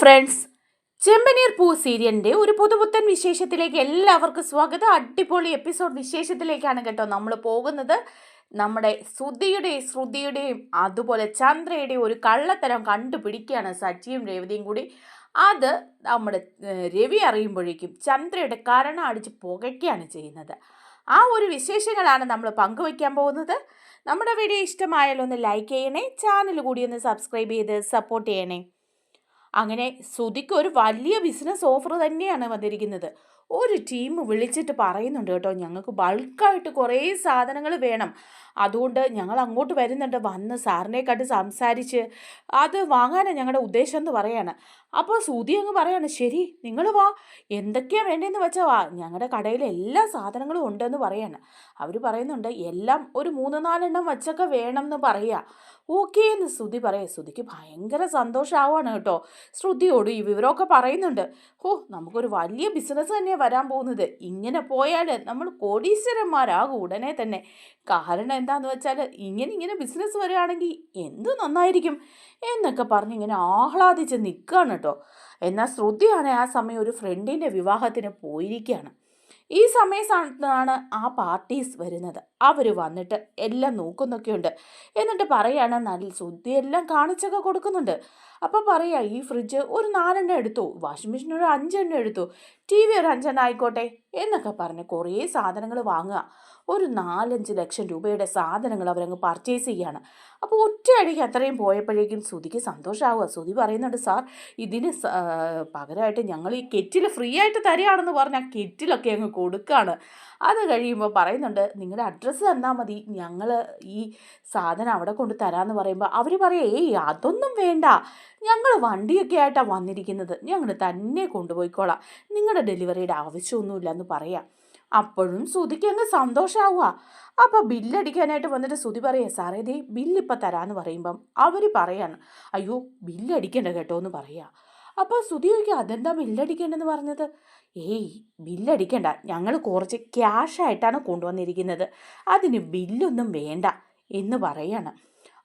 Friends ചെമ്പനീർ പൂ സീരിയലിന്റെ ഒരു പുതുപുത്തൻ വിശേഷത്തിലേക്ക് എല്ലാവർക്കും സ്വാഗതം. അടിപൊളി എപ്പിസോഡ് വിശേഷത്തിലേക്കാണ് കേട്ടോ നമ്മൾ പോകുന്നത്. നമ്മുടെ ശ്രുതിയുടെയും ശ്രുതിയുടെയും അതുപോലെ ചന്ദ്രയുടെയും ഒരു കള്ളത്തരം കണ്ടുപിടിക്കുകയാണ് സച്ചിയും രേവതിയും കൂടി. അത് നമ്മുടെ രവി അറിയുമ്പോഴേക്കും ചന്ദ്രയുടെ കരണ അടിച്ച് പുകയ്ക്കുകയാണ് ചെയ്യുന്നത്. ആ ഒരു വിശേഷങ്ങളാണ് നമ്മൾ പങ്കുവയ്ക്കാൻ പോകുന്നത്. നമ്മുടെ വീഡിയോ ഇഷ്ടമായാലൊന്ന് ലൈക്ക് ചെയ്യണേ ചാനൽ കൂടി ഒന്ന് സബ്സ്ക്രൈബ് ചെയ്ത് സപ്പോർട്ട് ചെയ്യണേ. അങ്ങനെ ശ്രുതിക്ക് ഒരു വലിയ ബിസിനസ് ഓഫർ തന്നെയാണ് വന്നിരിക്കുന്നത്. ഒരു ടീം വിളിച്ചിട്ട് പറയുന്നുണ്ട് കേട്ടോ ഞങ്ങൾക്ക് ബൾക്കായിട്ട് കുറേ സാധനങ്ങൾ വേണം. അതുകൊണ്ട് ഞങ്ങൾ അങ്ങോട്ട് വരുന്നുണ്ട്. വന്ന് സാറിനെ കണ്ട് സംസാരിച്ച് അത് വാങ്ങാനാണ് ഞങ്ങളുടെ ഉദ്ദേശം എന്ന് പറയാണ്. അപ്പോൾ സുതി അങ്ങ് പറയാണ് ശരി നിങ്ങൾ വാ. എന്തൊക്കെയാണ് വേണ്ടതെന്ന് വെച്ചാൽ വാ. ഞങ്ങളുടെ കടയിൽ എല്ലാ സാധനങ്ങളും ഉണ്ടെന്ന് പറയാണ്. അവർ പറയുന്നുണ്ട് എല്ലാം ഒരു മൂന്ന് നാലെണ്ണം വച്ചൊക്കെ വേണം എന്ന് പറയുക ഓക്കേ എന്ന് ശ്രുതി പറയാം. ശ്രുതിക്ക് ഭയങ്കര സന്തോഷമാവാണ് കേട്ടോ. ശ്രുതിയോട് ഈ വിവരമൊക്കെ പറയുന്നുണ്ട്. ഓ നമുക്കൊരു വലിയ ബിസിനസ് തന്നെയാണ് വരാൻ പോകുന്നത്. ഇങ്ങനെ പോയാൽ നമ്മൾ കോടീശ്വരന്മാരാകും ഉടനെ തന്നെ. കാരണം എന്താണെന്ന് വെച്ചാൽ ഇങ്ങനെ ഇങ്ങനെ ബിസിനസ് വരികയാണെങ്കിൽ എന്ത് നന്നായിരിക്കും? എന്നൊക്കെ പറഞ്ഞ് ഇങ്ങനെ ആഹ്ലാദിച്ച് നിൽക്കുകയാണ് കേട്ടോ. എന്നാൽ ശ്രുതിയാണ് ആ സമയം ഒരു ഫ്രണ്ടിന്റെ വിവാഹത്തിന് പോയിരിക്കുകയാണ് ഈ സമയത്താണ് ആ പാർട്ടീസ് വരുന്നത്. അവർ വന്നിട്ട് എല്ലാം നോക്കുന്നൊക്കെയുണ്ട്. എന്നിട്ട് പറയാണ് നല്ല ശ്രുതിയെല്ലാം കാണിച്ചൊക്കെ കൊടുക്കുന്നുണ്ട്. അപ്പോൾ പറയാ ഈ ഫ്രിഡ്ജ് ഒരു നാലെണ്ണം എടുത്തു. വാഷിംഗ് മെഷീൻ ഒരു അഞ്ചെണ്ണം എടുത്തു. ടി വി ഒരു അഞ്ചെണ്ണം ആയിക്കോട്ടെ എന്നൊക്കെ പറഞ്ഞ് കുറേ സാധനങ്ങൾ വാങ്ങുക. ഒരു നാലഞ്ച് ലക്ഷം രൂപയുടെ സാധനങ്ങൾ അവരങ്ങ് പർച്ചേസ് ചെയ്യുകയാണ്. അപ്പോൾ ഒറ്റയടിക്ക് അത്രയും പോയപ്പോഴേക്കും സുതിക്ക് സന്തോഷമാവുക സുതി പറയുന്നുണ്ട് സാർ ഇതിന് പകരമായിട്ട് ഞങ്ങൾ ഈ കെറ്റിൽ ഫ്രീ ആയിട്ട് തരികയാണെന്ന് പറഞ്ഞാൽ കെറ്റിലൊക്കെ അങ്ങ് കൊടുക്കുകയാണ്. അത് കഴിയുമ്പോൾ പറയുന്നുണ്ട് നിങ്ങളുടെ അഡ്രസ്സ് തന്നാൽ മതി. ഞങ്ങൾ ഈ സാധനം അവിടെ കൊണ്ട് തരാമെന്ന് പറയുമ്പോൾ അവർ പറയും ഏയ് അതൊന്നും വേണ്ട. ഞങ്ങൾ വണ്ടിയൊക്കെ ആയിട്ടാണ് വന്നിരിക്കുന്നത്. ഞങ്ങൾ തന്നെ കൊണ്ടുപോയിക്കോളാം. നിങ്ങളുടെ ഡെലിവറിയുടെ ആവശ്യമൊന്നുമില്ല എന്ന് പറയാം. അപ്പോഴും സുതിക്ക് അങ്ങ് സന്തോഷമാവുക അപ്പോൾ ബില്ലടിക്കാനായിട്ട് വന്നിട്ട് ശ്രുതി പറയുക സാറേ ദേ ബില്ലിപ്പോൾ തരാമെന്ന് പറയുമ്പം അവർ പറയാണ് അയ്യോ ബില്ലടിക്കണ്ട കേട്ടോ എന്ന് പറയുക അപ്പോൾ ശ്രുതി ചോദിക്കുക അതെന്താ ബില്ലടിക്കേണ്ടെന്ന് പറഞ്ഞത്? ഏയ് ബില്ലടിക്കണ്ട ഞങ്ങൾ കുറച്ച് ക്യാഷായിട്ടാണ് കൊണ്ടുവന്നിരിക്കുന്നത്. അതിന് ബില്ലൊന്നും വേണ്ട എന്ന് പറയാണ്.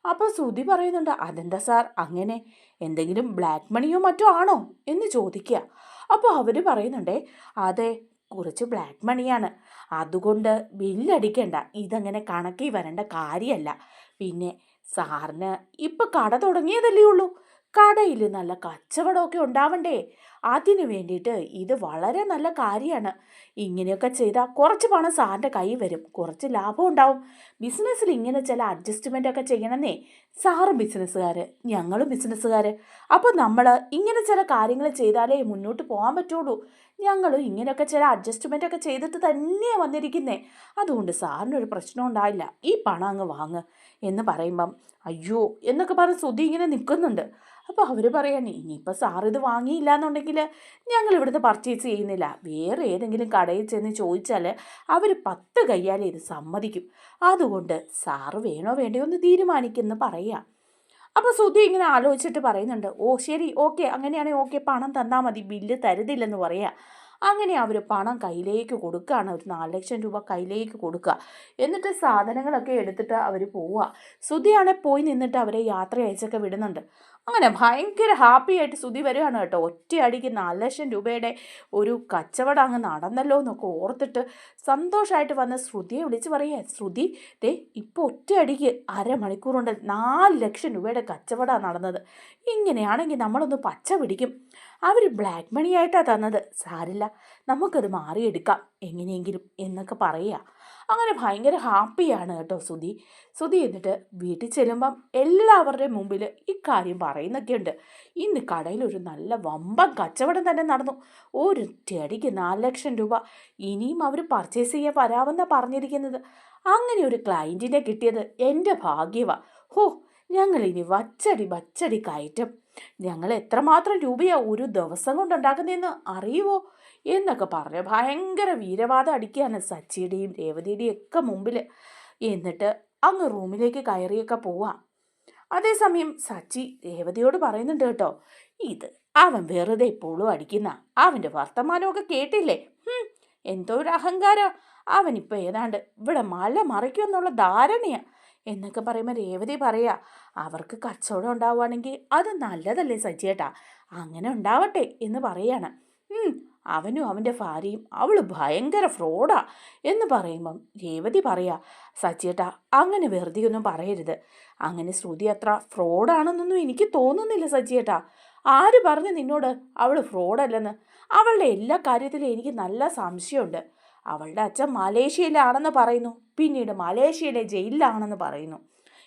അപ്പോൾ ശ്രുതി പറയുന്നുണ്ട് അതെന്താ സാർ അങ്ങനെ എന്തെങ്കിലും ബ്ലാക്ക് മണിയോ മറ്റോ ആണോ? എന്ന് ചോദിക്കുക അപ്പോൾ അവർ പറയുന്നുണ്ടേ അതെ കുറച്ച് ബ്ലാക്ക് മണിയാണ് അതുകൊണ്ട് ബില്ലടിക്കണ്ട ഇതങ്ങനെ കണക്കി വരേണ്ട കാര്യമല്ല പിന്നെ സാറിന് ഇപ്പം കട തുടങ്ങിയതല്ലേ ഉള്ളൂ. കടയിൽ നല്ല കച്ചവടമൊക്കെ ഉണ്ടാവണ്ടേ? അതിനു വേണ്ടിയിട്ട് ഇത് വളരെ നല്ല കാര്യമാണ്. ഇങ്ങനെയൊക്കെ ചെയ്താൽ കുറച്ച് പണം സാറിന്റെ കൈ വരും. കുറച്ച് ലാഭം ഉണ്ടാവും. ബിസിനസ്സിൽ ഇങ്ങനെ ചില അഡ്ജസ്റ്റ്മെന്റ് ഒക്കെ ചെയ്യണമെന്നേ സാറും ബിസിനസ്സുകാർ ഞങ്ങളും ബിസിനസ്സുകാർ അപ്പോൾ നമ്മൾ ഇങ്ങനെ ചില കാര്യങ്ങൾ ചെയ്താലേ മുന്നോട്ട് പോകാൻ പറ്റുള്ളൂ. ഞങ്ങളും ഇങ്ങനെയൊക്കെ ചില അഡ്ജസ്റ്റ്മെന്റ് ഒക്കെ ചെയ്തിട്ട് തന്നെയാണ് വന്നിരിക്കുന്നേ. അതുകൊണ്ട് സാറിനൊരു പ്രശ്നം ഉണ്ടായില്ല. ഈ പണം അങ്ങ് വാങ്ങ് എന്ന് പറയുമ്പം അയ്യോ എന്നൊക്കെ പറഞ്ഞ് സുധി ഇങ്ങനെ നിൽക്കുന്നുണ്ട്. അപ്പോൾ അവർ പറയാണ് ഇനിയിപ്പോൾ സാർ ഇത് വാങ്ങിയില്ല എന്നുണ്ടെങ്കിൽ ഞങ്ങൾ ഇവിടുന്ന് പർച്ചേസ് ചെയ്യുന്നില്ല. വേറെ ഏതെങ്കിലും കടയിൽ ചെന്ന് ചോദിച്ചാൽ അവർ പത്ത് കയ്യാലേ ഇത് സമ്മതിക്കും. അതുകൊണ്ട് സാറ് വേണോ വേണ്ടയോ എന്ന് തീരുമാനിക്കുമെന്ന് പറയാം. അപ്പോൾ ശ്രുതി ഇങ്ങനെ ആലോചിച്ചിട്ട് പറയുന്നുണ്ട് ഓ ശരി ഓക്കെ അങ്ങനെയാണെങ്കിൽ ഓക്കെ പണം തന്നാൽ മതി ബില്ല് തരുന്നില്ലെന്ന് പറയാം. അങ്ങനെ അവർ പണം കയ്യിലേക്ക് കൊടുക്കുകയാണ് ഒരു നാല് ലക്ഷം രൂപ കയ്യിലേക്ക് കൊടുക്കുക എന്നിട്ട് സാധനങ്ങളൊക്കെ എടുത്തിട്ട് അവർ പോവുക ശ്രുതിയാണെങ്കിൽ പോയി നിന്നിട്ട് അവരെ യാത്ര അയച്ചൊക്കെ വിടുന്നുണ്ട്. അങ്ങനെ ഭയങ്കര ഹാപ്പി ആയിട്ട് സ്തുതി വരികയാണ് കേട്ടോ. ഒറ്റയടിക്ക് നാല് ലക്ഷം രൂപയുടെ ഒരു കച്ചവടം അങ്ങ് നടന്നല്ലോ എന്നൊക്കെ ഓർത്തിട്ട് സന്തോഷമായിട്ട് വന്ന ശ്രുതിയെ വിളിച്ച് പറയുക ശ്രുതി ദേ ഇപ്പോൾ ഒറ്റയടിക്ക് അരമണിക്കൂർ കൊണ്ട് നാല് ലക്ഷം രൂപയുടെ കച്ചവടമാണ് നടന്നത്. ഇങ്ങനെയാണെങ്കിൽ നമ്മളൊന്ന് പച്ച പിടിക്കും. അവർ ബ്ലാക്ക് മണി ആയിട്ടാണ് തന്നത്. സാരില്ല നമുക്കത് മാറിയെടുക്കാം. എങ്ങനെയെങ്കിലും എന്നൊക്കെ പറയുക അങ്ങനെ ഭയങ്കര ഹാപ്പിയാണ് കേട്ടോ സുധി. സുധി എന്നിട്ട് വീട്ടിൽ ചെല്ലുമ്പം എല്ലാവരുടെയും മുമ്പിൽ ഇക്കാര്യം പറയുന്നൊക്കെയുണ്ട് ഇന്ന് കടയിൽ ഒരു നല്ല വമ്പൻ കച്ചവടം തന്നെ നടന്നു. ഒരു ചെടിക്ക് നാല് ലക്ഷം രൂപ. ഇനിയും അവർ പർച്ചേസ് ചെയ്യാൻ വരാമെന്നാണ് പറഞ്ഞിരിക്കുന്നത്. അങ്ങനെ ഒരു ക്ലയന്റിനെ കിട്ടിയത് എന്റെ ഭാഗ്യവാ. ഹോ ഞങ്ങൾ ഇനി വച്ചടി വച്ചടി കയറ്റം. ഞങ്ങൾ എത്രമാത്രം രൂപയാണ് ഒരു ദിവസം കൊണ്ടുണ്ടാക്കുന്നതെന്ന് അറിയുമോ എന്നൊക്കെ പറഞ്ഞ് ഭയങ്കര വീരവാദം അടിക്കുകയാണ് സച്ചിയുടെയും രേവതിയുടെയും ഒക്കെ മുമ്പിൽ എന്നിട്ട് അങ്ങ് റൂമിലേക്ക് കയറിയൊക്കെ പോവാം. അതേസമയം സച്ചി രേവതിയോട് പറയുന്നുണ്ട് കേട്ടോ ഇത് അവൻ വെറുതെ ഇപ്പോഴും അടിക്കുന്ന. അവന്റെ വർത്തമാനമൊക്കെ കേട്ടില്ലേ? എന്തോ ഒരു അഹങ്കാരം. അവനിപ്പോൾ ഏതാണ്ട് ഇവിടെ മല മറിക്കുമെന്നുള്ള ധാരണയാ. എന്നൊക്കെ പറയുമ്പോൾ രേവതി പറയുക അവർക്ക് കച്ചവടം ഉണ്ടാവുകയാണെങ്കിൽ അത് നല്ലതല്ലേ സജ്ജേട്ടാ അങ്ങനെ ഉണ്ടാവട്ടെ എന്ന് പറയാണ്. "ഉം, അവനും അവന്റെ ഭാര്യയും അവൾ ഭയങ്കര ഫ്രോഡാ എന്ന് പറയുമ്പം രേവതി പറയാ സജ്ജേട്ടാ അങ്ങനെ വെറുതെ ഒന്നും പറയരുത്. അങ്ങനെ ശ്രുതി അത്ര ഫ്രോഡാണെന്നൊന്നും എനിക്ക് തോന്നുന്നില്ല സജ്ജേട്ടാ. ആര് പറഞ്ഞു നിന്നോട് അവൾ ഫ്രോഡല്ലെന്ന്? അവളുടെ എല്ലാ കാര്യത്തിലും എനിക്ക് നല്ല സംശയമുണ്ട്. അവളുടെ അച്ഛൻ മലേഷ്യയിലാണെന്ന് പറയുന്നു. പിന്നീട് മലേഷ്യയിലെ ജയിലിലാണെന്ന് പറയുന്നു.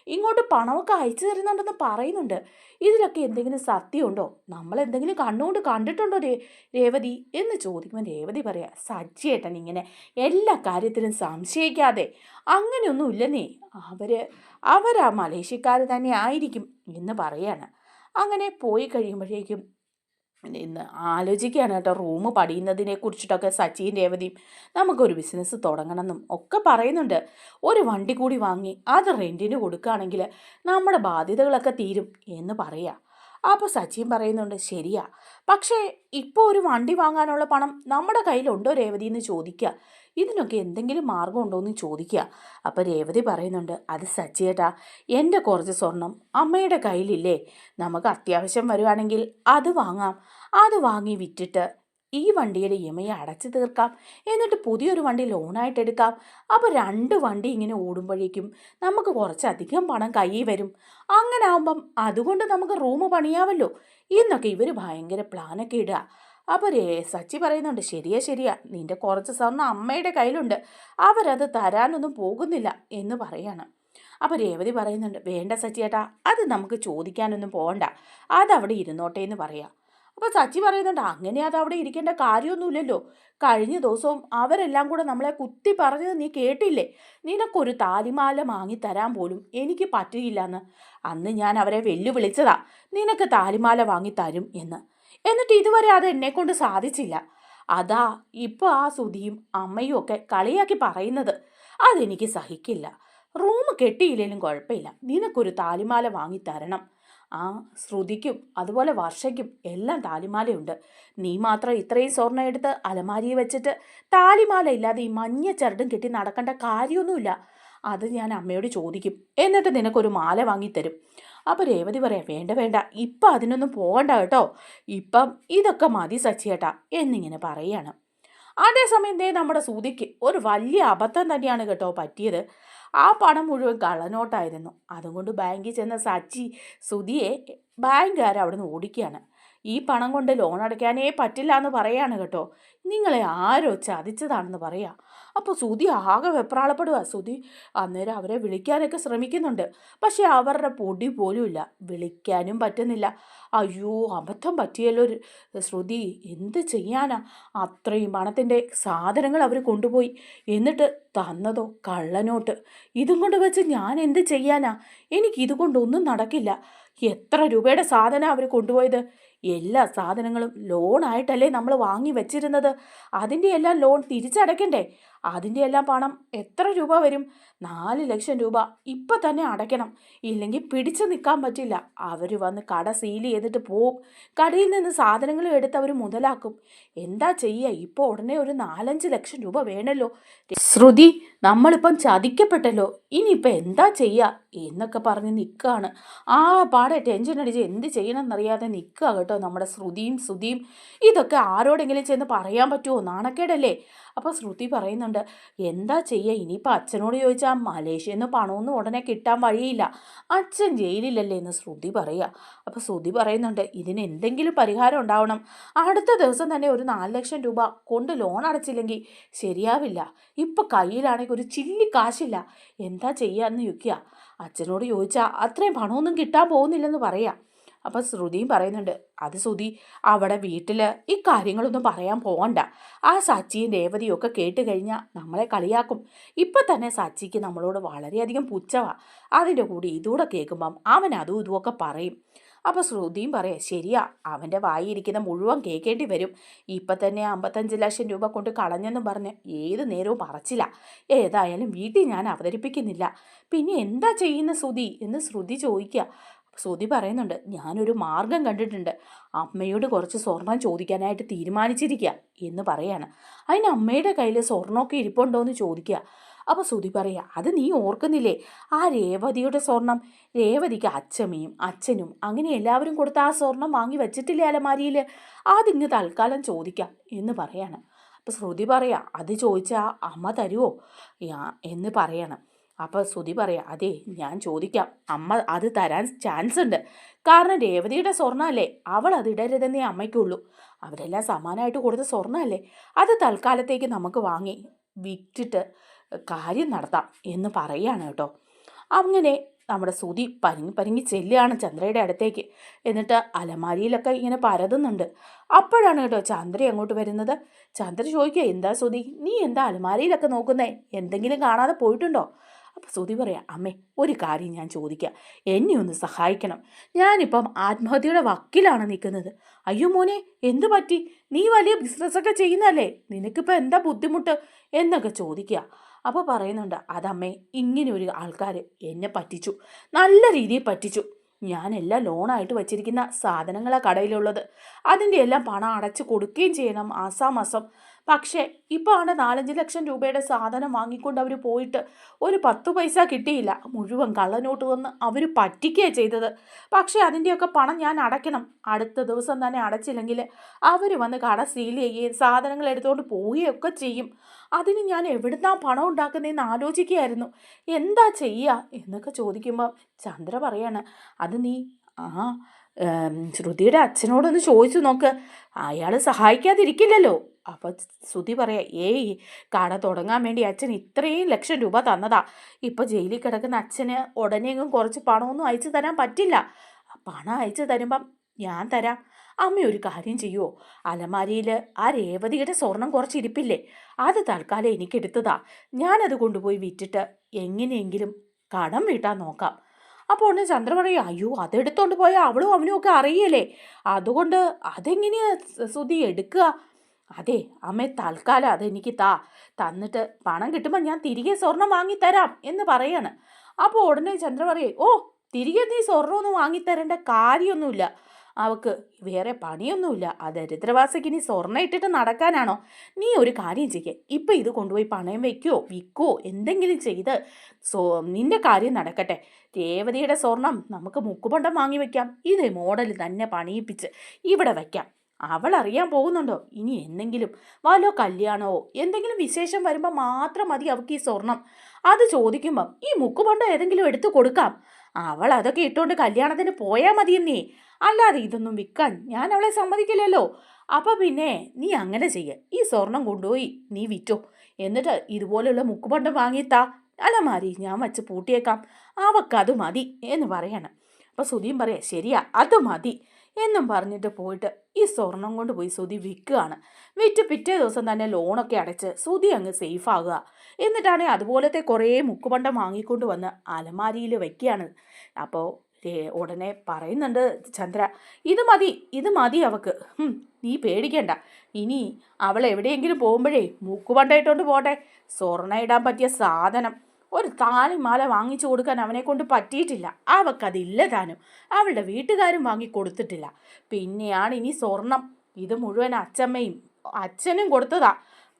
ഇങ്ങോട്ട് പണമൊക്കെ അയച്ചു തരുന്നുണ്ടെന്ന് പറയുന്നുണ്ട്. ഇതിലൊക്കെ എന്തെങ്കിലും സത്യമുണ്ടോ? നമ്മൾ എന്തെങ്കിലും കണ്ണുകൊണ്ട് കണ്ടിട്ടുണ്ടോ രേ രേവതി? എന്ന് ചോദിക്കുമ്പോൾ രേവതി പറയാ സജ്ജേട്ടൻ ഇങ്ങനെ എല്ലാ കാര്യത്തിലും സംശയിക്കാതെ. അങ്ങനെയൊന്നും ഇല്ലെന്നേ. അവർ അവരാ മലേഷ്യക്കാർ തന്നെ ആയിരിക്കും എന്ന് പറയാണ്. അങ്ങനെ പോയി കഴിയുമ്പോഴേക്കും ഇന്ന് ആലോചിക്കുകയാണ് കേട്ടോ. റൂം പടിയുന്നതിനെ കുറിച്ചിട്ടൊക്കെ സച്ചിൻ രേവതിയും നമുക്കൊരു ബിസിനസ് തുടങ്ങണമെന്നും ഒക്കെ പറയുന്നുണ്ട്. ഒരു വണ്ടി കൂടി വാങ്ങി അത് റെന്റിന് കൊടുക്കുകയാണെങ്കിൽ നമ്മുടെ ബാധ്യതകളൊക്കെ തീരും എന്ന് പറയാം. അപ്പോൾ സച്ചിൻ പറയുന്നുണ്ട് ശരിയാ. പക്ഷേ ഇപ്പോൾ ഒരു വണ്ടി വാങ്ങാനുള്ള പണം നമ്മുടെ കയ്യിലുണ്ടോ രേവതി എന്ന് ചോദിക്കുക ഇതിനൊക്കെ എന്തെങ്കിലും മാർഗം ഉണ്ടോ എന്ന് ചോദിക്കുക അപ്പോൾ രേവതി പറയുന്നുണ്ട് അത് സച്ചിയേട്ടാ എന്റെ കുറച്ച് സ്വർണം അമ്മയുടെ കയ്യിലില്ലേ. നമുക്ക് അത്യാവശ്യം വരുവാണെങ്കിൽ അത് വാങ്ങാം. അത് വാങ്ങി വിറ്റിട്ട് ഈ വണ്ടിയുടെ ഇ എം ഐ അടച്ചു തീർക്കാം. എന്നിട്ട് പുതിയൊരു വണ്ടി ലോണായിട്ട് എടുക്കാം. അപ്പോൾ രണ്ട് വണ്ടി ഇങ്ങനെ ഓടുമ്പോഴേക്കും നമുക്ക് കുറച്ചധികം പണം കയ്യിൽ വരും. അങ്ങനെ ആവുമ്പം അതുകൊണ്ട് നമുക്ക് റൂം പണിയാവല്ലോ. എന്നൊക്കെ ഇവർ ഭയങ്കര പ്ലാനൊക്കെ ഇടുക. അപ്പോൾ രേ സച്ചി പറയുന്നുണ്ട് ശരിയാ ശരിയാ. നിന്റെ കുറച്ച് സ്വർണം അമ്മയുടെ കയ്യിലുണ്ട്. അവരത് തരാനൊന്നും പോകുന്നില്ല എന്ന് പറയാണ്. അപ്പോൾ രേവതി പറയുന്നുണ്ട് വേണ്ട സച്ചിയേട്ടാ അത് നമുക്ക് ചോദിക്കാനൊന്നും പോകണ്ട അതവിടെ ഇരുന്നോട്ടെ എന്ന് പറയാം. അപ്പോൾ സച്ചി പറയുന്നുണ്ട് അങ്ങനെ അത് അവിടെ ഇരിക്കേണ്ട കാര്യമൊന്നുമില്ലല്ലോ. കഴിഞ്ഞ ദിവസവും അവരെല്ലാം കൂടെ നമ്മളെ കുത്തി പറഞ്ഞത് നീ കേട്ടില്ലേ? നിനക്കൊരു താലിമാല വാങ്ങി തരാൻ പോലും എനിക്ക് പറ്റിയില്ലെന്ന്. അന്ന് ഞാൻ അവരെ വെല്ലുവിളിച്ചതാ. നിനക്ക് താലിമാല വാങ്ങി തരും എന്ന്. എന്നിട്ട് ഇതുവരെ അത് എന്നെ കൊണ്ട് സാധിച്ചില്ല. അതാ ഇപ്പോൾ ആ സുധിയും അമ്മയും ഒക്കെ കളിയാക്കി പറയുന്നത്. അതെനിക്ക് സഹിക്കില്ല. റൂം കെട്ടിയില്ലെങ്കിലും കുഴപ്പമില്ല. നിനക്കൊരു താലിമാല വാങ്ങി തരണം. ആ ശ്രുതിക്കും അതുപോലെ വർഷയ്ക്കും എല്ലാം താലിമാലയുണ്ട്. നീ മാത്രം ഇത്രയും സ്വർണം എടുത്ത് അലമാരിയിൽ വെച്ചിട്ട് താലിമാല ഇല്ലാതെ ഈ മഞ്ഞ ചരടും കെട്ടി നടക്കേണ്ട കാര്യമൊന്നുമില്ല. അത് ഞാൻ അമ്മയോട് ചോദിക്കും. എന്നിട്ട് നിനക്കൊരു മാല വാങ്ങിത്തരും. അപ്പോൾ രേവതി പറയാം വേണ്ട വേണ്ട. ഇപ്പം അതിനൊന്നും പോകണ്ട കേട്ടോ. ഇപ്പം ഇതൊക്കെ മതി സച്ചിയേട്ടാ എന്നിങ്ങനെ പറയാണ്. അതേസമയം ദേ നമ്മുടെ സൂതിക്ക് ഒരു വലിയ അബദ്ധം തന്നെയാണ് കേട്ടോ പറ്റിയത്. ആ പണം മുഴുവൻ കള്ളനോട്ടായിരുന്നു. അതുകൊണ്ട് ബാങ്കിൽ ചെന്ന സച്ചി സുധിയെ ബാങ്കുകാർ അവിടെ നിന്ന് ഓടിക്കുകയാണ്. ഈ പണം കൊണ്ട് ലോൺ അടയ്ക്കാനേ പറ്റില്ല എന്ന് പറയാണ് കേട്ടോ. നിങ്ങളെ ആരോ ചതിച്ചതാണെന്ന് പറയാം. അപ്പോൾ സുതി ആകെ വെപ്രാളപ്പെടുക സുതി അന്നേരം അവരെ വിളിക്കാനൊക്കെ ശ്രമിക്കുന്നുണ്ട്. പക്ഷേ അവരുടെ പൊടി പോലുമില്ല. വിളിക്കാനും പറ്റുന്നില്ല. അയ്യോ അബദ്ധം പറ്റിയല്ലോ ശ്രുതി. എന്ത് ചെയ്യാനാ? അത്രയും പണത്തിന്റെ സാധനങ്ങൾ അവർ കൊണ്ടുപോയി. എന്നിട്ട് തന്നതോ കള്ളനോട്ട്. ഇതും കൊണ്ട് വെച്ച് ഞാൻ എന്ത് ചെയ്യാനാ? എനിക്ക് ഇതുകൊണ്ടൊന്നും നടക്കില്ല. എത്ര രൂപയുടെ സാധനം അവർ കൊണ്ടുപോയത്? എല്ലാ സാധനങ്ങളും ലോണായിട്ടല്ലേ നമ്മൾ വാങ്ങി വെച്ചിരുന്നത്? അതിന്റെ എല്ലാം ലോൺ തിരിച്ചടയ്ക്കണ്ടേ? അതിന്റെ എല്ലാം പണം എത്ര രൂപ വരും? നാല് ലക്ഷം രൂപ ഇപ്പം തന്നെ അടയ്ക്കണം. ഇല്ലെങ്കിൽ പിടിച്ചു നിൽക്കാൻ പറ്റില്ല. അവർ വന്ന് കട സീൽ ചെയ്തിട്ട് പോവും. കടയിൽ നിന്ന് സാധനങ്ങൾ എടുത്ത് അവർ മുതലാക്കും. എന്താ ചെയ്യുക? ഇപ്പോൾ ഉടനെ ഒരു നാലഞ്ച് ലക്ഷം രൂപ വേണമല്ലോ. ശ്രുതി നമ്മളിപ്പം ചതിക്കപ്പെട്ടല്ലോ. ഇനിയിപ്പോൾ എന്താ ചെയ്യുക? എന്നൊക്കെ പറഞ്ഞ് നിൽക്കുകയാണ്. ആ പാടെ ടെൻഷൻ അടിച്ച് എന്ത് ചെയ്യണമെന്നറിയാതെ നിൽക്കുക കേട്ടോ നമ്മുടെ ശ്രുതിയും ശ്രുതിയും ഇതൊക്കെ ആരോടെങ്കിലും ചെന്ന് പറയാൻ പറ്റുമോ? നാണക്കേടല്ലേ? അപ്പോൾ ശ്രുതി പറയുന്നുണ്ട് എന്താ ചെയ്യുക ഇനിയിപ്പോൾ അച്ഛനോട് ചോദിച്ചാൽ മലേഷ്യയിൽ നിന്ന് പണമൊന്നും ഉടനെ കിട്ടാൻ വഴിയില്ല. അച്ഛൻ ജയിലിലല്ലേ? എന്ന് ശ്രുതി പറയുക അപ്പോൾ ശ്രുതി പറയുന്നുണ്ട് ഇതിന് എന്തെങ്കിലും പരിഹാരം ഉണ്ടാവണം. അടുത്ത ദിവസം തന്നെ ഒരു നാല് ലക്ഷം രൂപ കൊണ്ട് ലോൺ അടച്ചില്ലെങ്കിൽ ശരിയാവില്ല. ഇപ്പോൾ കയ്യിലാണെങ്കിൽ ഒരു ചില്ലി കാശില്ല. എന്താ ചെയ്യുക എന്ന് ചോദിക്കുക അച്ഛനോട് ചോദിച്ചാൽ അത്രയും പണമൊന്നും കിട്ടാൻ പോകുന്നില്ലെന്ന് പറയാം. അപ്പം ശ്രുതിയും പറയുന്നുണ്ട് അത് ശ്രുതി അവിടെ വീട്ടിൽ ഈ കാര്യങ്ങളൊന്നും പറയാൻ പോകണ്ട ആ സച്ചിയും രേവതിയും ഒക്കെ കേട്ട് കഴിഞ്ഞാൽ നമ്മളെ കളിയാക്കും. ഇപ്പം തന്നെ സച്ചിക്ക് നമ്മളോട് വളരെയധികം പുച്ഛവാ. അതിന്റെ കൂടി ഇതൂടെ കേൾക്കുമ്പം അവൻ അതും ഇതുമൊക്കെ പറയും. അപ്പോൾ ശ്രുതിയും പറയാം ശരിയാ അവന്റെ വായിരിക്കുന്ന മുഴുവൻ കേൾക്കേണ്ടി വരും. ഇപ്പം തന്നെ അമ്പത്തഞ്ച് ലക്ഷം രൂപ കൊണ്ട് കളഞ്ഞെന്നും പറഞ്ഞ് ഏത് നേരവും പറച്ചില്ല ഏതായാലും വീട്ടിൽ ഞാൻ അവതരിപ്പിക്കുന്നില്ല. പിന്നെ എന്താ ചെയ്യുന്ന ശ്രുതി? എന്ന് ശ്രുതി ചോദിക്കുക ശ്രുതി പറയുന്നുണ്ട് ഞാനൊരു മാർഗം കണ്ടിട്ടുണ്ട്. അമ്മയോട് കുറച്ച് സ്വർണം ചോദിക്കാനായിട്ട് തീരുമാനിച്ചിരിക്കുക എന്ന് പറയാണ്. അതിന് അമ്മയുടെ കയ്യിൽ സ്വർണമൊക്കെ ഇരിപ്പുണ്ടോ എന്ന് ചോദിക്കുക അപ്പോൾ ശ്രുതി പറയാ അത് നീ ഓർക്കുന്നില്ലേ? ആ രേവതിയുടെ സ്വർണം രേവതിക്ക് അച്ഛമ്മയും അച്ഛനും അങ്ങനെ എല്ലാവരും കൊടുത്ത ആ സ്വർണം വാങ്ങി വെച്ചിട്ടില്ലേ അലമാരിയിൽ അതിങ്ങ് തൽക്കാലം ചോദിക്കാം എന്ന് പറയാണ്. അപ്പോൾ ശ്രുതി പറയാ അത് ചോദിച്ചാൽ അമ്മ തരുമോ എന്ന് പറയണം. അപ്പോൾ ശ്രുതി പറയാ അതെ ഞാൻ ചോദിക്കാം. അമ്മ അത് തരാൻ ചാൻസ് ഉണ്ട്. കാരണം രേവതിയുടെ സ്വർണമല്ലേ അവൾ അത് ഇടരുതെന്നേ അമ്മയ്ക്കുള്ളൂ. അവരെല്ലാം സമാനമായിട്ട് കൊടുത്ത സ്വർണമല്ലേ അത് തൽക്കാലത്തേക്ക് നമുക്ക് വാങ്ങി വിറ്റിട്ട് കാര്യം നടത്താം എന്ന് പറയുകയാണ് കേട്ടോ. അങ്ങനെ നമ്മുടെ സുതി പരിങ്ങി പരിങ്ങി ചെല്ലുകയാണ് ചന്ദ്രയുടെ അടുത്തേക്ക്. എന്നിട്ട് അലമാരിയിലൊക്കെ ഇങ്ങനെ പരതുന്നുണ്ട്. അപ്പോഴാണ് കേട്ടോ ചന്ദ്ര അങ്ങോട്ട് വരുന്നത്. ചന്ദ്ര ചോദിക്കുക എന്താ സുതി നീ എന്താ അലമാരിയിലൊക്കെ നോക്കുന്നേ? എന്തെങ്കിലും കാണാതെ പോയിട്ടുണ്ടോ? അപ്പോൾ സ്തുതി പറയാം അമ്മേ ഒരു കാര്യം ഞാൻ ചോദിക്കാം. എന്നെ ഒന്ന് സഹായിക്കണം. ഞാനിപ്പം ആത്മഹത്യയുടെ വക്കിലാണ് നിൽക്കുന്നത്. അയ്യോ മോനെ എന്തു പറ്റി? നീ വലിയ ബിസിനസ്സൊക്കെ ചെയ്യുന്നതല്ലേ? നിനക്കിപ്പോൾ എന്താ ബുദ്ധിമുട്ട്? എന്നൊക്കെ ചോദിക്കുക അപ്പോൾ പറയുന്നുണ്ട് അതമ്മേ ഇങ്ങനെ ഒരു ആൾക്കാർ എന്നെ പറ്റിച്ചു. നല്ല രീതിയിൽ പറ്റിച്ചു. ഞാനെല്ലാം ലോണായിട്ട് വച്ചിരിക്കുന്ന സാധനങ്ങളാണ് കടയിലുള്ളത്. അതിന്റെ എല്ലാം പണം അടച്ചു കൊടുക്കുകയും ചെയ്യണം മാസാമാസം പക്ഷേ ഇപ്പോൾ ആണ് നാലഞ്ച് ലക്ഷം രൂപയുടെ സാധനം വാങ്ങിക്കൊണ്ട് അവർ പോയിട്ട് ഒരു പത്ത് പൈസ കിട്ടിയില്ല. മുഴുവൻ കള്ളനോട്ട് വന്ന് അവർ പറ്റിക്കുകയാണ് ചെയ്തത്. പക്ഷേ അതിന്റെയൊക്കെ പണം ഞാൻ അടയ്ക്കണം. അടുത്ത ദിവസം തന്നെ അടച്ചില്ലെങ്കിൽ അവർ വന്ന് കട സീൽ ചെയ്യുകയും സാധനങ്ങൾ എടുത്തുകൊണ്ട് പോവുകയൊക്കെ ചെയ്യും. അതിന് ഞാൻ എവിടുന്നാ പണം ഉണ്ടാക്കുന്നതെന്ന് ആലോചിക്കുകയായിരുന്നു. എന്താ ചെയ്യുക എന്നൊക്കെ ചോദിക്കുമ്പോൾ ചന്ദ്ര പറയാണ് അത് നീ ആ ശ്രുതിയുടെ അച്ഛനോടൊന്ന് ചോദിച്ചു നോക്ക്. അയാൾ സഹായിക്കാതിരിക്കില്ലല്ലോ. അപ്പോൾ ശ്രുതി പറയാ ഏയ് കട തുടങ്ങാൻ വേണ്ടി അച്ഛൻ ഇത്രയും ലക്ഷം രൂപ തന്നതാ. ഇപ്പോൾ ജയിലിൽ കിടക്കുന്ന അച്ഛന് ഉടനെയെങ്കിലും കുറച്ച് പണമൊന്നും അയച്ചു തരാൻ പറ്റില്ല. പണം അയച്ചു തരുമ്പം ഞാൻ തരാം. അമ്മ ഒരു കാര്യം ചെയ്യുമോ അലമാരിയിൽ ആ രേവതിയുടെ സ്വർണം കുറച്ച് ഇരിപ്പില്ലേ? അത് തൽക്കാലം എനിക്കെടുത്തതാ. ഞാനത് കൊണ്ടുപോയി വിറ്റിട്ട് എങ്ങനെയെങ്കിലും കടം വീട്ടാൻ നോക്കാം. അപ്പോൾ ഉടനെ ചന്ദ്ര പറയും അയ്യോ അതെടുത്തോണ്ട് പോയാൽ അവളും അവനും ഒക്കെ അറിയല്ലേ? അതുകൊണ്ട് അതെങ്ങനെയാ സുധി എടുക്കുക? അതെ അമ്മേ തൽക്കാലം അതെനിക്ക് താ. തന്നിട്ട് പണം കിട്ടുമ്പോൾ ഞാൻ തിരികെ സ്വർണം വാങ്ങിത്തരാം എന്ന് പറയാണ്. അപ്പോൾ ഉടനെ ചന്ദ്ര പറയേ ഓ തിരികെ നീ സ്വർണമൊന്നും വാങ്ങിത്തരേണ്ട കാര്യമൊന്നുമില്ല. അവക്ക് വേറെ പണിയൊന്നുമില്ല. ആ ദരിദ്രവാസയ്ക്ക് ഇനി സ്വർണ ഇട്ടിട്ട് നടക്കാനാണോ? നീ ഒരു കാര്യം ചെയ്യേ. ഇപ്പം ഇത് കൊണ്ടുപോയി പണയം വയ്ക്കുവോ വിൽക്കുവോ എന്തെങ്കിലും ചെയ്ത് സോ നിന്റെ കാര്യം നടക്കട്ടെ. രേവതിയുടെ സ്വർണം നമുക്ക് മുക്കുപണ്ടം വാങ്ങി വയ്ക്കാം ഇതേ മോഡൽ തന്നെ പണിയിപ്പിച്ച് ഇവിടെ വയ്ക്കാം അവൾ അറിയാൻ പോകുന്നുണ്ടോ? ഇനി എന്തെങ്കിലും? വല്ലോ കല്യാണമോ? എന്തെങ്കിലും വിശേഷം വരുമ്പോൾ മാത്രം മതി അവൾക്ക് ഈ സ്വർണം അത് ചോദിക്കുമ്പം ഈ മുക്കുപണ്ടം ഏതെങ്കിലും എടുത്തു കൊടുക്കാം. അവൾ അതൊക്കെ ഇട്ടുകൊണ്ട് കല്യാണത്തിന് പോയാൽ മതിയെന്നേ. അല്ലാതെ ഇതൊന്നും വിൽക്കാൻ ഞാൻ അവളെ സമ്മതിക്കില്ലല്ലോ. അപ്പോൾ പിന്നെ നീ അങ്ങനെ ചെയ്യ. ഈ സ്വർണം കൊണ്ടുപോയി നീ വിറ്റോ. എന്നിട്ട് ഇതുപോലെയുള്ള മുക്കുപണ്ടം വാങ്ങിത്താ. അലമാരി ഞാൻ വച്ച് പൂട്ടിയേക്കാം. അവക്കത് മതി എന്ന് പറയണം. അപ്പോൾ സുധീം പറയാം ശരിയാ അത് മതി എന്നും പറഞ്ഞിട്ട് പോയിട്ട് ഈ സ്വർണം കൊണ്ട് പോയി സുധി വിൽക്കുകയാണ്. വിറ്റ് പിറ്റേ ദിവസം തന്നെ ലോണൊക്കെ അടച്ച് സുധി അങ്ങ് സേഫ് ആകുക. എന്നിട്ടാണ് അതുപോലത്തെ കുറേ മുക്കുപണ്ടം വാങ്ങിക്കൊണ്ട് വന്ന് അലമാരിയിൽ വയ്ക്കുകയാണ് അപ്പോൾ ഉടനെ പറയുന്നുണ്ട് ചന്ദ്ര ഇത് മതി ഇത് മതി അവക്ക്. നീ പേടിക്കണ്ട. ഇനി അവൾ എവിടെയെങ്കിലും പോകുമ്പോഴേ മൂക്കുപണ്ടായിട്ടോണ്ട് പോട്ടെ. സ്വർണ ഇടാൻ പറ്റിയ സാധനം. ഒരു താലിമാല വാങ്ങിച്ചു കൊടുക്കാൻ അവനെ കൊണ്ട് പറ്റിയിട്ടില്ല. അവക്കതില്ല താനും. അവളുടെ വീട്ടുകാരും വാങ്ങി കൊടുത്തിട്ടില്ല. പിന്നെയാണ് ഇനി സ്വർണം ഇത് മുഴുവൻ അച്ഛമ്മയും അച്ഛനും കൊടുത്തതാ.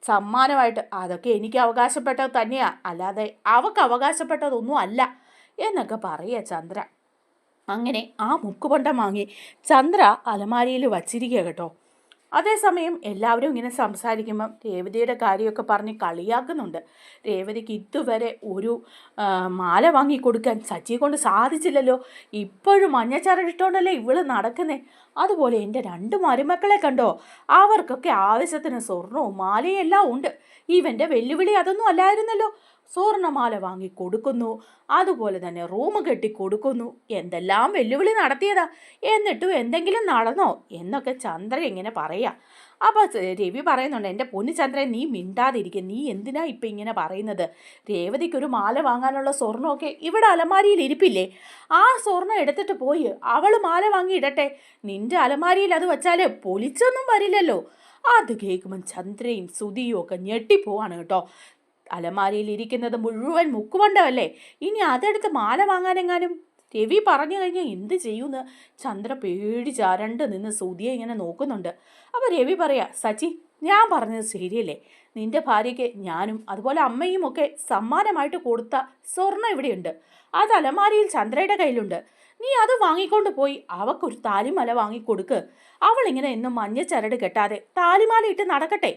സമ്മാനമായിട്ട് അതൊക്കെ എനിക്ക് അവകാശപ്പെട്ടത് തന്നെയാ. അല്ലാതെ അവക്ക് അവകാശപ്പെട്ടതൊന്നും അല്ല. എന്നൊക്കെ പറയുക ചന്ദ്ര. അങ്ങനെ ആ മുക്കുപണ്ടം വാങ്ങി ചന്ദ്ര അലമാരിയിൽ വച്ചിരിക്കുക കേട്ടോ. അതേസമയം എല്ലാവരും ഇങ്ങനെ സംസാരിക്കുമ്പം രേവതിയുടെ കാര്യമൊക്കെ പറഞ്ഞ് കളിയാക്കുന്നുണ്ട്. രേവതിക്ക് ഇതുവരെ ഒരു മാല വാങ്ങി കൊടുക്കാൻ സച്ചിയെ കൊണ്ട് സാധിച്ചില്ലല്ലോ. ഇപ്പോഴും മഞ്ഞച്ചരടിട്ടോണ്ടല്ലേ ഇവൾ നടക്കുന്നേ? അതുപോലെ എന്റെ രണ്ട് മരുമക്കളെ കണ്ടോ? അവർക്കൊക്കെ ആവശ്യത്തിന് സ്വർണവും മാലയും എല്ലാം ഉണ്ട്. ഇവന്റെ വെല്ലുവിളി അതൊന്നും അല്ലായിരുന്നല്ലോ. സ്വർണമാല വാങ്ങി കൊടുക്കുന്നു. അതുപോലെ തന്നെ റൂം കെട്ടി കൊടുക്കുന്നു. എന്തെല്ലാം വെല്ലുവിളി നടത്തിയതാ? എന്നിട്ടും എന്തെങ്കിലും നടന്നോ? എന്നൊക്കെ ചന്ദ്രൻ ഇങ്ങനെ പറയാ. അപ്പോൾ രവി പറയുന്നുണ്ട് എന്റെ പൊന്നു ചന്ദ്രൻ നീ മിണ്ടാതിരിക്കുക നീ എന്തിനാ ഇപ്പം ഇങ്ങനെ പറയുന്നത്? രേവതിക്ക് ഒരു മാല വാങ്ങാനുള്ള സ്വർണമൊക്കെ ഇവിടെ അലമാരിയിൽ ഇരിപ്പില്ലേ? ആ സ്വർണം എടുത്തിട്ട് പോയി. അവൾ മാല വാങ്ങി ഇടട്ടെ. നിന്റെ അലമാരിയിൽ അത് വെച്ചാൽ പൊലിച്ചൊന്നും വരില്ലല്ലോ. അത് കേൾക്കുമ്പം ചന്ദ്രയും സുതിയും ഒക്കെ ഞെട്ടിപ്പോവാണ് കേട്ടോ. അലമാരിയിൽ ഇരിക്കുന്നത് മുഴുവൻ മുക്കുവണ്ടമല്ലേ ഇനി അതെടുത്ത് മാല വാങ്ങാനെങ്ങാനും? രവി പറഞ്ഞു കഴിഞ്ഞാൽ എന്ത് ചെയ്യുമെന്ന് ചന്ദ്ര പേടിച്ചാരണ്ട് നിന്ന് സുധിയെ ഇങ്ങനെ നോക്കുന്നുണ്ട്. അപ്പോൾ രവി പറയാ സച്ചി ഞാൻ പറഞ്ഞത് ശരിയല്ലേ? നിന്റെ ഭാര്യയ്ക്ക് ഞാനും അതുപോലെ അമ്മയും ഒക്കെ സമ്മാനമായിട്ട് കൊടുത്ത സ്വർണം ഇവിടെയുണ്ട്. അത് അലമാരിയിൽ ചന്ദ്രയുടെ കയ്യിലുണ്ട്. നീ അത് വാങ്ങിക്കൊണ്ട് പോയി അവക്കൊരു താലിമല വാങ്ങിക്കൊടുക്ക്. അവളിങ്ങനെ എന്നും മഞ്ഞ ചരട് കെട്ടാതെ താലിമാല ഇട്ട് നടക്കട്ടെ.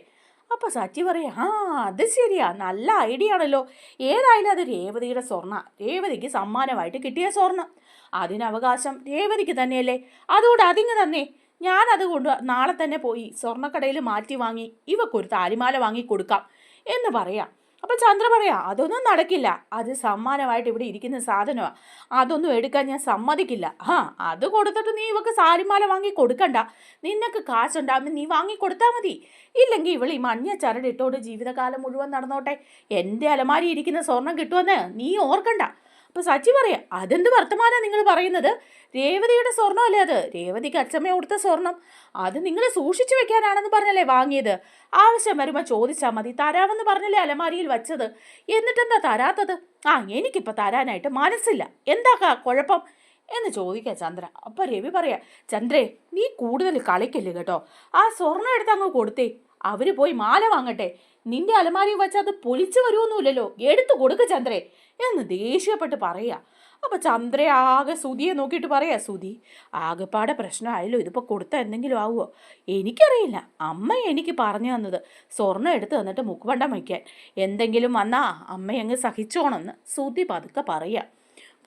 അപ്പൊ സച്ചി പറയും ആ അത് ശരിയാ. നല്ല ഐഡിയ ആണല്ലോ. ഏതായാലും അത് രേവതിയുടെ സ്വർണ. രേവതിക്ക് സമ്മാനമായിട്ട് കിട്ടിയ സ്വർണം അതിനവകാശം രേവതിക്ക് തന്നെയല്ലേ. അതുകൊണ്ട് അതിങ്ങ് തന്നെ. ഞാനത് കൊണ്ട് നാളെ തന്നെ പോയി സ്വർണക്കടയിൽ മാറ്റി വാങ്ങി ഇവക്കൊരു താലിമാല വാങ്ങി കൊടുക്കാം എന്ന് പറയാം. അപ്പം ചന്ദ്ര പറയാ അതൊന്നും നടക്കില്ല. അത് സമ്മാനമായിട്ട് ഇവിടെ ഇരിക്കുന്ന സാധനമാണ് അതൊന്നും എടുക്കാൻ ഞാൻ സമ്മതിക്കില്ല. ആ അത് കൊടുത്തിട്ട് നീ ഇവക്ക് സാരിമാല വാങ്ങി കൊടുക്കണ്ട. നിനക്ക് കാശുണ്ടാകുമ്പോൾ നീ വാങ്ങി കൊടുത്താൽ മതി. ഇല്ലെങ്കിൽ ഇവൾ ഈ മഞ്ഞ ചരടിട്ടോണ്ട് ജീവിതകാലം മുഴുവൻ നടന്നോട്ടെ. എന്റെ അലമാരി ഇരിക്കുന്ന സ്വർണം കിട്ടുമെന്ന് നീ ഓർക്കണ്ട. അപ്പൊ സച്ചി പറയാം അതെന്ത് വർത്തമാനാ നിങ്ങൾ പറയുന്നത്? രേവതിയുടെ സ്വർണമല്ലേ അത്? രേവതിക്ക് അച്ഛമ്മ കൊടുത്ത സ്വർണം അത് നിങ്ങൾ സൂക്ഷിച്ചു വെക്കാനാണെന്ന് പറഞ്ഞല്ലേ വാങ്ങിയത്? ആവശ്യം വരുമ്പോൾ ചോദിച്ചാൽ മതി. തരാമെന്ന് പറഞ്ഞല്ലേ അലമാരിയിൽ വച്ചത്? എന്നിട്ടെന്താ തരാത്തത്? ആ എനിക്കിപ്പോൾ തരാനായിട്ട് മനസ്സില്ല. എന്താ ക- കുഴപ്പം? എന്ന് ചോദിക്കുക ചന്ദ്ര. അപ്പൊ രവി പറയാ ചന്ദ്രേ നീ കൂടുതൽ കളിക്കല്ലേ കേട്ടോ. ആ സ്വർണം എടുത്ത് അങ്ങ് കൊടുത്തേ. അവർ പോയി മാല വാങ്ങട്ടെ. നിന്റെ അലമാരി വെച്ച് അത് പൊളിച്ചു വരുമൊന്നുമില്ലല്ലോ എടുത്തു കൊടുക്ക ചന്ദ്രേ. എന്ന് ദേഷ്യപ്പെട്ട് പറയാ. അപ്പൊ ചന്ദ്ര ആകെ സുതിയെ നോക്കിയിട്ട് പറയാ സുതി ആകെപ്പാടെ പ്രശ്നമായല്ലോ. ഇതിപ്പോ കൊടുത്ത എന്തെങ്കിലും ആവുമോ എനിക്കറിയില്ല. അമ്മ എനിക്ക് പറഞ്ഞു തന്നത് സ്വർണം എടുത്തു തന്നിട്ട് മുക്കുവണ്ടം വയ്ക്കാൻ. എന്തെങ്കിലും വന്നാ അമ്മ അങ്ങ് സഹിച്ചോണമെന്ന് സുതി പതുക്കെ പറയാ.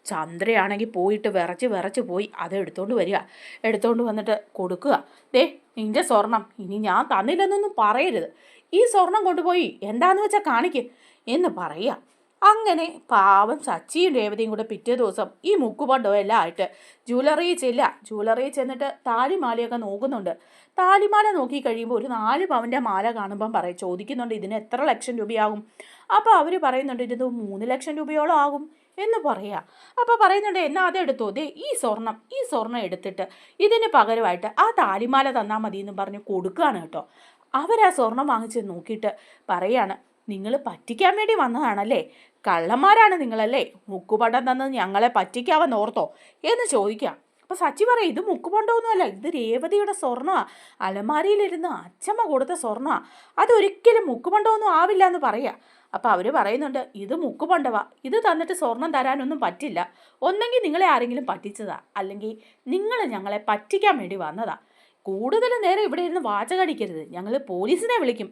ചന്ദ്രയാണെങ്കിൽ പോയിട്ട് വിറച്ച് വിറച്ച് പോയി അത് എടുത്തോണ്ട് വരിക. എടുത്തോണ്ട് വന്നിട്ട് കൊടുക്കുക. ദേ നിന്റെ സ്വർണം ഇനി ഞാൻ തന്നില്ലെന്നൊന്നും പറയരുത്. ഈ സ്വർണം കൊണ്ടുപോയി എന്താന്ന് വെച്ചാൽ കാണിക്ക് എന്ന് പറയുക അങ്ങനെ പാവം സച്ചിയും രേവതിയും കൂടെ പിറ്റേ ദിവസം ഈ മുക്കുപണ്ടോ എല്ലാം ആയിട്ട് ജ്വല്ലറിയിൽ ചെല്ല ജ്വല്ലറിയിൽ ചെന്നിട്ട് താലിമാലയൊക്കെ നോക്കുന്നുണ്ട്. താലിമാല നോക്കി കഴിയുമ്പോൾ ഒരു നാല് പവന്റെ മാല കാണുമ്പം പറയും ചോദിക്കുന്നുണ്ട് ഇതിന് എത്ര ലക്ഷം രൂപയാകും? അപ്പോൾ അവർ പറയുന്നുണ്ട് ഇത് മൂന്ന് ലക്ഷം രൂപയോളം ആകും എന്ന് പറയാ. അപ്പോൾ പറയുന്നുണ്ട് എന്നാൽ അതെടുത്തോ ദേ ഈ സ്വർണം ഈ സ്വർണം എടുത്തിട്ട് ഇതിന് പകരമായിട്ട് ആ താലിമാല തന്നാൽ മതി എന്ന് പറഞ്ഞ് കൊടുക്കുകയാണ് കേട്ടോ. അവരാ സ്വർണം വാങ്ങിച്ച് നോക്കിയിട്ട് പറയാണ് നിങ്ങൾ പറ്റിക്കാൻ വേണ്ടി വന്നതാണല്ലേ? കള്ളന്മാരാണ് നിങ്ങളല്ലേ? മുക്കുപണ്ടം തന്ന് ഞങ്ങളെ പറ്റിക്കാവെന്ന് ഓർത്തോ? എന്ന് ചോദിക്കാം. അപ്പൊ സച്ചി പറയും ഇത് മുക്കുപണ്ടമൊന്നുമല്ല ഇത് രേവതിയുടെ സ്വർണമാ അലമാരിയിലിരുന്ന് അച്ചമ്മ കൊടുത്ത സ്വർണമാ അതൊരിക്കലും മുക്കുപണ്ടമൊന്നും ആവില്ല എന്ന് പറയാ. അപ്പൊ അവർ പറയുന്നുണ്ട് ഇത് മുക്കുപണ്ടവാ. ഇത് തന്നിട്ട് സ്വർണം തരാനൊന്നും പറ്റില്ല. ഒന്നെങ്കിൽ നിങ്ങളെ ആരെങ്കിലും പറ്റിച്ചതാ. അല്ലെങ്കിൽ നിങ്ങൾ ഞങ്ങളെ പറ്റിക്കാൻ വേണ്ടി വന്നതാ. കൂടുതൽ നേരം ഇവിടെ ഇരുന്ന് വാചകടിക്കരുത്. ഞങ്ങൾ പോലീസിനെ വിളിക്കും.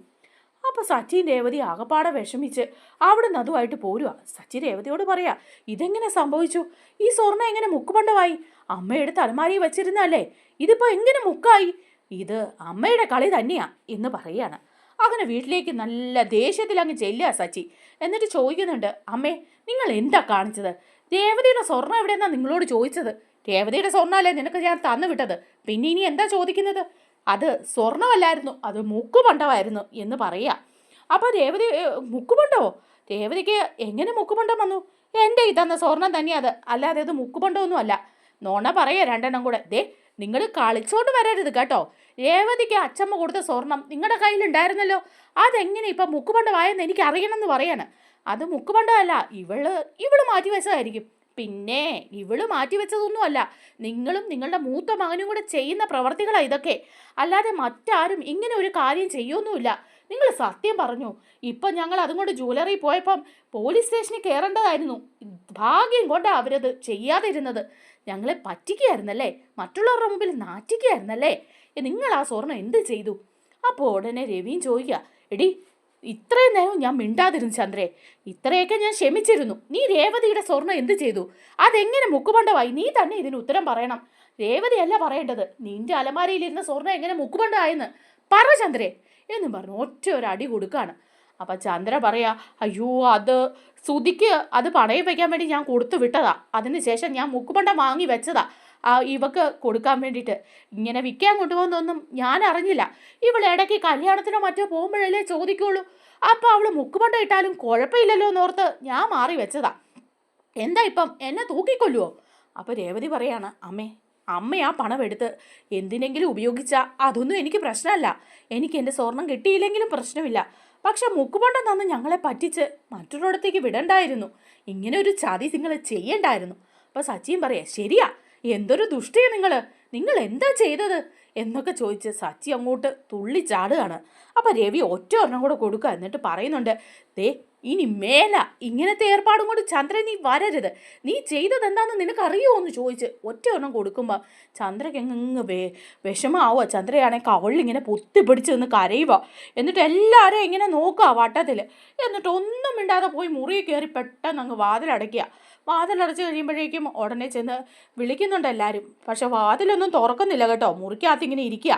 അപ്പൊ സച്ചിൻ രേവതി ആകപ്പാടെ വിഷമിച്ച് അവിടുന്ന് അതുമായിട്ട് പോരുക സച്ചി രേവതിയോട് പറയാ ഇതെങ്ങനെ സംഭവിച്ചു? ഈ സ്വർണം എങ്ങനെ മുക്കുപണ്ടമായി അമ്മയുടെ തലമാരി വെച്ചിരുന്നല്ലേ ഇതിപ്പോ എങ്ങനെ മുക്കായി? ഇത് അമ്മയുടെ കളി തന്നെയാ എന്ന് പറയാണ് അങ്ങനെ വീട്ടിലേക്ക് നല്ല ദേഷ്യത്തിൽ അങ്ങ് ചെല്ലുക സച്ചി. എന്നിട്ട് ചോദിക്കുന്നുണ്ട് അമ്മേ നിങ്ങൾ എന്താ കാണിച്ചത്? രേവതിയുടെ സ്വർണം എവിടെയെന്നാ നിങ്ങളോട് ചോദിച്ചത്? രേവതിയുടെ സ്വർണമല്ലേ നിനക്ക് ഞാൻ തന്നു വിട്ടത് പിന്നെ ഇനി എന്താ ചോദിക്കുന്നത്? അത് സ്വർണമല്ലായിരുന്നു അത് മുക്കുപണ്ടമായിരുന്നു എന്ന് പറയുക. അപ്പോൾ രേവതി മുക്കുമണ്ഡമോ രേവതിക്ക് എങ്ങനെ മുക്കുപണ്ടം വന്നു? എന്റെ ഈ തന്ന സ്വർണം അത്. അല്ലാതെ അത് മുക്കുപണ്ടമൊന്നും അല്ല നോണ പറയുക രണ്ടെണ്ണം കൂടെ. ദേ നിങ്ങൾ കളിച്ചോണ്ട് വരരുത് കേട്ടോ. രേവതിക്ക് അച്ചമ്മ കൊടുത്ത സ്വർണം നിങ്ങളുടെ കയ്യിലുണ്ടായിരുന്നല്ലോ. അതെങ്ങനെ ഇപ്പം മുക്കുപണ്ടമായെന്ന് എനിക്ക് അറിയണമെന്ന് പറയാണ്. അത് മുക്കുപണ്ടമല്ല ഇവൾ ഇവൾ മാറ്റി വെച്ചതായിരിക്കും പിന്നെ ഇവൾ മാറ്റി വെച്ചതൊന്നുമല്ല നിങ്ങളും നിങ്ങളുടെ മൂത്ത മകനും കൂടെ ചെയ്യുന്ന പ്രവർത്തികളാണ് ഇതൊക്കെ. അല്ലാതെ മറ്റാരും ഇങ്ങനെ ഒരു കാര്യം ചെയ്യൊന്നുമില്ല. നിങ്ങൾ സത്യം പറഞ്ഞു. ഇപ്പം ഞങ്ങൾ അതും കൊണ്ട് ജ്വല്ലറി പോയപ്പം പോലീസ് സ്റ്റേഷനിൽ കയറേണ്ടതായിരുന്നു. ഭാഗ്യം കൊണ്ടാണ് അവരത് ചെയ്യാതിരുന്നത്. ഞങ്ങളെ പറ്റിക്കുകയായിരുന്നല്ലേ? മറ്റുള്ളവരുടെ മുമ്പിൽ നാറ്റിക്കുകയായിരുന്നല്ലേ? നിങ്ങൾ ആ സ്വർണം എന്ത് ചെയ്തു? അപ്പോൾ ഉടനെ രവിയും ചോദിക്കുക എടി ഇത്രയും നേരം ഞാൻ മിണ്ടാതിരുന്നു ചന്ദ്രേ. ഇത്രയൊക്കെ ഞാൻ ക്ഷമിച്ചിരുന്നു. നീ രേവതിയുടെ സ്വർണം എന്ത് ചെയ്തു? അതെങ്ങനെ മുക്കുപണ്ടമായി നീ തന്നെ ഇതിന് ഉത്തരം പറയണം. രേവതിയല്ല പറയേണ്ടത്. നിന്റെ അലമാരയിലിരുന്ന സ്വർണം എങ്ങനെ മുക്കുപണ്ടമായെന്ന് പറ ചന്ദ്രേ. എന്നും പറഞ്ഞു ഒറ്റ ഒരു അടി കൊടുക്കാണ്. അപ്പം ചന്ദ്ര പറയാ അയ്യോ അത് സുതിക്ക് അത് പണയം വയ്ക്കാൻ വേണ്ടി ഞാൻ കൊടുത്തു വിട്ടതാ അതിനുശേഷം ഞാൻ മുക്കുപണ്ടം വാങ്ങി വെച്ചതാ. ആ ഇവക്ക് കൊടുക്കാൻ വേണ്ടിയിട്ട്. ഇങ്ങനെ വിൽക്കാൻ കൊണ്ടുപോകുന്നൊന്നും ഞാൻ അറിഞ്ഞില്ല. ഇവൾ ഇടയ്ക്ക് കല്യാണത്തിനോ മറ്റോ പോകുമ്പോഴല്ലേ ചോദിക്കുള്ളൂ. അപ്പോൾ അവൾ മുക്കുമണ്ട ഇട്ടാലും കുഴപ്പമില്ലല്ലോ എന്നോർത്ത് ഞാൻ മാറി വെച്ചതാ. എന്താ ഇപ്പം? എന്നെ തൂക്കിക്കൊല്ലുവോ? അപ്പോൾ രേവതി പറയാണ് അമ്മേ അമ്മ ആ പണം എടുത്ത് എന്തിനെങ്കിലും ഉപയോഗിച്ചാൽ അതൊന്നും എനിക്ക് പ്രശ്നമല്ല. എനിക്ക് എന്റെ സ്വർണം കിട്ടിയില്ലെങ്കിലും പ്രശ്നമില്ല. പക്ഷെ മുക്കുപണ്ടം തന്ന് ഞങ്ങളെ പറ്റിച്ച് മറ്റൊരിടത്തേക്ക് വിടണ്ടായിരുന്നു. ഇങ്ങനെ ഒരു ചതി നിങ്ങൾ ചെയ്യണ്ടായിരുന്നു. അപ്പോൾ സച്ചിയും പറയാ ശരിയാ എന്തൊരു ദുഷ്ടിയാ നിങ്ങൾ നിങ്ങൾ എന്താ ചെയ്തത്? എന്നൊക്കെ ചോദിച്ച് സച്ചി അങ്ങോട്ട് തുള്ളി ചാടുകയാണ്. അപ്പം രവി ഒറ്റ ഒരെണ്ണം കൂടെ കൊടുക്കുക. എന്നിട്ട് പറയുന്നുണ്ട് ദേ ഇനി മേല ഇങ്ങനത്തെ ഏർപ്പാടും കൊണ്ട് ചന്ദ്രൻ നീ വരരുത്. നീ ചെയ്തത് എന്താണെന്ന് നിനക്ക് അറിയുമോ എന്ന് ചോദിച്ച് ഒറ്റ ഒരെണ്ണം കൊടുക്കുമ്പോൾ ചന്ദ്രയ്ക്ക് അങ്ങ് വേ വിഷമാവുക. ചന്ദ്രയാണെങ്കിൽ കവളിങ്ങനെ പൊത്തിപ്പിടിച്ച് നിന്ന് കരയുക. എന്നിട്ട് എല്ലാവരെയും ഇങ്ങനെ നോക്കുക വട്ടത്തിൽ എന്നിട്ട് ഒന്നും മിണ്ടാതെ പോയി മുറി കയറി പെട്ടെന്ന് അങ്ങ് വാതിലടയ്ക്കുക. വാതിലടച്ച് കഴിയുമ്പോഴേക്കും ഉടനെ ചെന്ന് വിളിക്കുന്നുണ്ട് എല്ലാവരും പക്ഷെ വാതിലൊന്നും തുറക്കുന്നില്ല കേട്ടോ. മുറിക്കകത്ത് ഇങ്ങനെ ഇരിക്കുക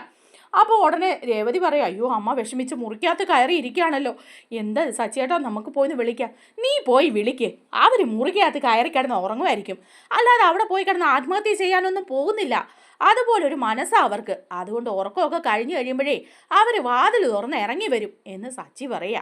അപ്പോൾ ഉടനെ രേവതി പറയും അയ്യോ അമ്മ വിഷമിച്ച് മുറിക്കകത്ത് കയറി ഇരിക്കുകയാണല്ലോ എന്താ സച്ചിയേട്ടാ നമുക്ക് പോയി ഒന്ന് വിളിക്കാം നീ പോയി വിളിക്ക്. അവർ മുറിക്കകത്ത് കയറി കിടന്ന് ഉറങ്ങുമായിരിക്കും അല്ലാതെ അവിടെ പോയി കിടന്ന് ആത്മഹത്യ ചെയ്യാനൊന്നും പോകുന്നില്ല. അതുപോലൊരു മനസ്സാണ് അവർക്ക്. അതുകൊണ്ട് ഉറക്കമൊക്കെ കഴിഞ്ഞു കഴിയുമ്പോഴേ അവർ വാതിൽ തുറന്ന് ഇറങ്ങി വരും എന്ന് സച്ചി പറയാ.